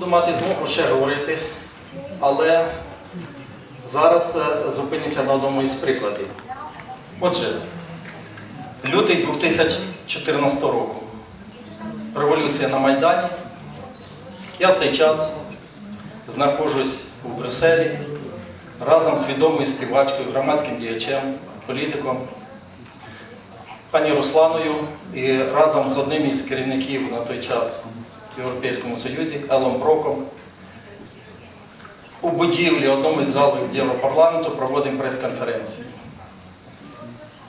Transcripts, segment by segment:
Буду мати змогу ще говорити, але зараз е, зупинюся на одному із прикладів. Отже, лютий 2014 року. Революція на Майдані. Я в цей час знаходжусь у Брюсселі разом з відомою співачкою, громадським діячем, політиком, пані Русланою і разом з одним із керівників на той час в Європейському Союзі Елом Броком у будівлі одному із залів Європарламенту проводимо прес-конференції.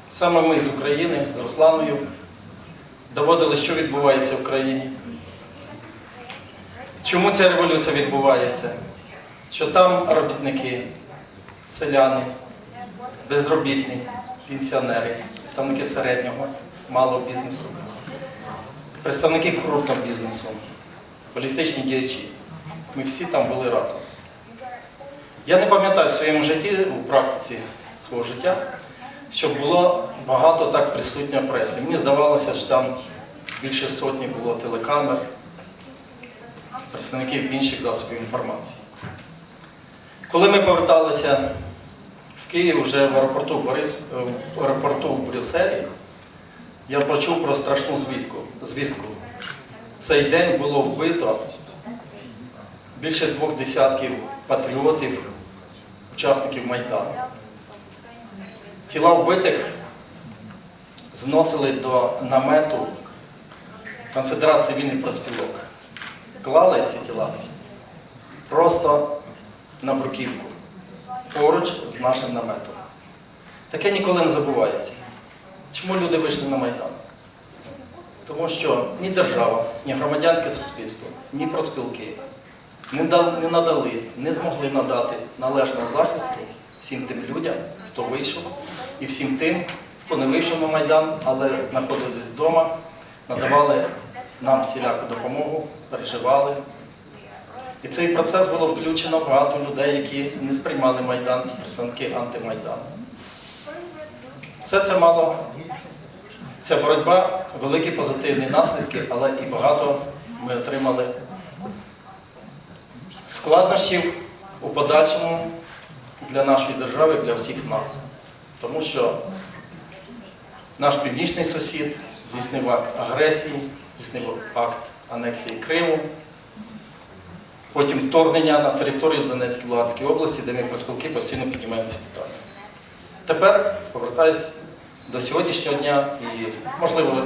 Саме ми з України, з Русланою, доводили, що відбувається в країні. Чому ця революція відбувається? Що там робітники, селяни, безробітні, пенсіонери, представники середнього, малого бізнесу, представники крупного бізнесу, політичні діячі. Ми всі там були разом. Я не пам'ятаю в своєму житті, у практиці свого життя, щоб було багато так присутня преси. Мені здавалося, що там більше сотні було телекамер, представників інших засобів інформації. Коли ми поверталися в Київ вже в аеропорту, Борис, в аеропорту в Брюсселі, я почув про страшну звідку, звістку. Цей день було вбито більше двох десятків патріотів, учасників Майдану. Тіла вбитих зносили до намету Конфедерації вільних проспілок. Клали ці тіла просто на бруківку поруч з нашим наметом. Таке ніколи не забувається. Чому люди вийшли на Майдан? Тому що ні держава, ні громадянське суспільство, ні проспілки не, надали, не змогли надати належного захисту всім тим людям, хто вийшов, і всім тим, хто не вийшов на Майдан, але знаходились вдома, надавали нам всіляку допомогу, переживали. І цей процес було включено багато людей, які не сприймали Майдан, представники антимайдану. Все це мало, ця боротьба, великі позитивні наслідки, але і багато ми отримали складнощів у подальшому для нашої держави, для всіх нас. Тому що наш північний сусід здійснив акт агресії, здійснив акт анексії Криму, потім вторгнення на територію Донецької Луганської області, де ми проспілки постійно піднімаємо ці питання. Тепер повертаюсь до сьогоднішнього дня і, можливо,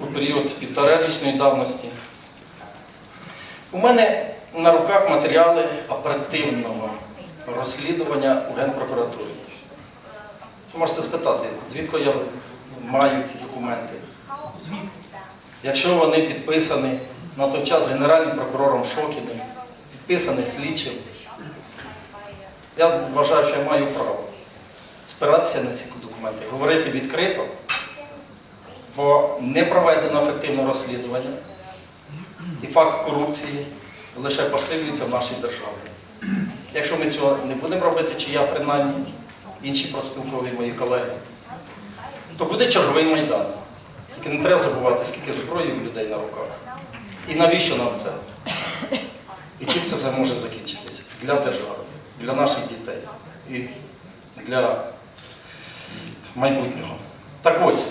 у період півторарічної давності. У мене на руках матеріали оперативного розслідування у Генпрокуратурі. Ви можете спитати, звідки я маю ці документи? Якщо вони підписані на той час генеральним прокурором Шокіним, підписані слідчим, я вважаю, що я маю право спиратися на ці документи, говорити відкрито, бо не проведено ефективне розслідування, і факт корупції лише посилюється в нашій державі. Якщо ми цього не будемо робити, чи я принаймні, інші проспілкові мої колеги, то буде черговий майдан. Тільки не треба забувати, скільки зброї у людей на руках. І навіщо нам це? І чим це все може закінчитися? Для держави, для наших дітей і для майбутнього. Так ось,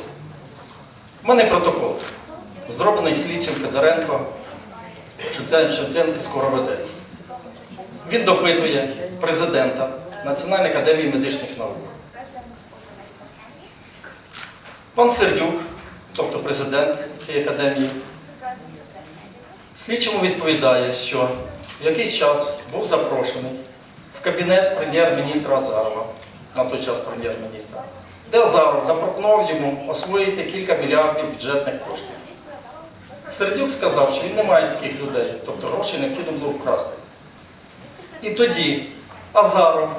в мене протокол, зроблений слідчим Федоренко, Шевченко скоро веде. Він допитує президента Національної академії медичних наук. Пан Сердюк, тобто президент цієї академії, слідчому відповідає, що в якийсь час був запрошений в кабінет прем'єр-міністра Азарова, на той час прем'єр-міністра, де Азаров запропонував йому освоїти кілька мільярдів бюджетних коштів. Сердюк сказав, що він не має таких людей, тобто грошей необхідно було вкрасти. І тоді Азаров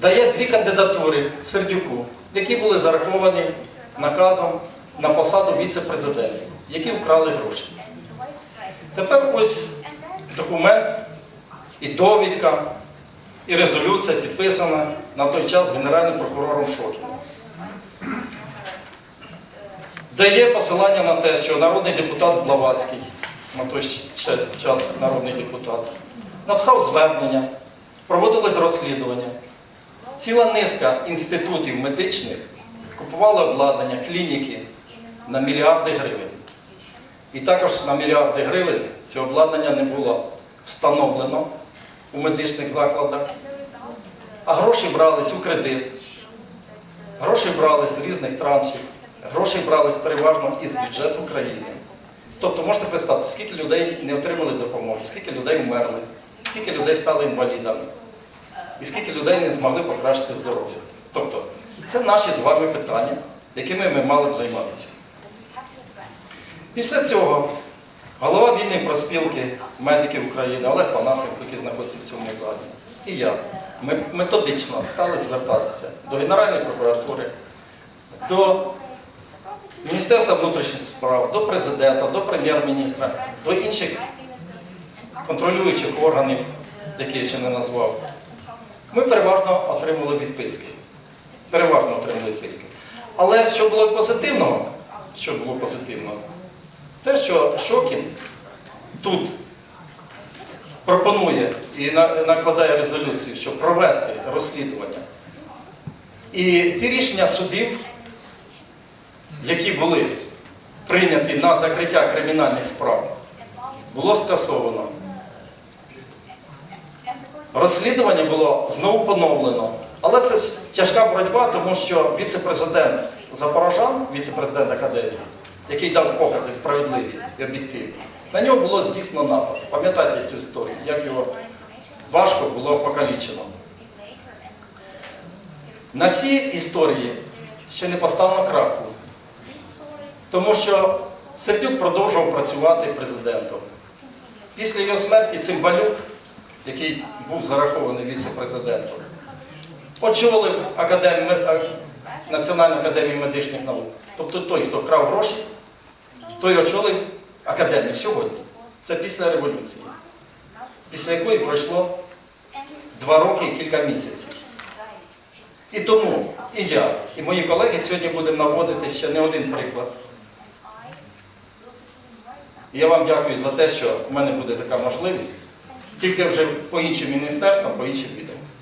дає дві кандидатури Сердюку, які були зараховані наказом на посаду віце-президента, які вкрали гроші. Тепер ось документ і довідка, і резолюція підписана на той час генеральним прокурором Шокіним. Дає посилання на те, що народний депутат Блаватський на той час, народний депутат, написав звернення, проводилось розслідування. Ціла низка інститутів медичних купували обладнання, клініки на мільярди гривень. І також на мільярди гривень це обладнання не було встановлено у медичних закладах, а гроші брались у кредит, гроші брались з різних траншів, гроші брались переважно із бюджету країни. Тобто можете представити, скільки людей не отримали допомоги, скільки людей вмерли, скільки людей стали інвалідами, і скільки людей не змогли покращити здоров'я. Тобто, це наші з вами питання, якими ми мали б займатися. Після цього голова вільної проспілки медиків України Олег Панасенко, який знаходиться в цьому залі, і я ми методично стали звертатися до Генеральної прокуратури, до Міністерства внутрішніх справ, до президента, до прем'єр-міністра, до інших контролюючих органів, які я ще не назвав. Ми переважно отримали відписки. Переважно отримали відписки. Але що було позитивного, що було позитивного, те, що Шокін тут пропонує і накладає резолюцію, щоб провести розслідування. І ті рішення судів, які були прийняті на закриття кримінальних справ, було скасовано. Розслідування було знову поновлено. Але це тяжка боротьба, тому що віце-президент Запорожан, віце-президент Академії, який дав покази справедливі і об'єктивні, на нього було здійснено напад. Пам'ятаєте цю історію, як його важко було покалічено. На цій історії ще не поставлено крапку, тому що Сердюк продовжував працювати президентом. Після його смерті Цимбалюк, який був зарахований віце-президентом, очолив Академію, Національну академію медичних наук. Тобто той, хто крав гроші, той очолив академію сьогодні. Це після революції, після якої пройшло два роки і кілька місяців. І тому і я, і мої колеги сьогодні будемо наводити ще не один приклад. Я вам дякую за те, що в мене буде така можливість, тільки вже по іншим міністерствам, по іншим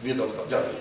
відомствам. Дякую.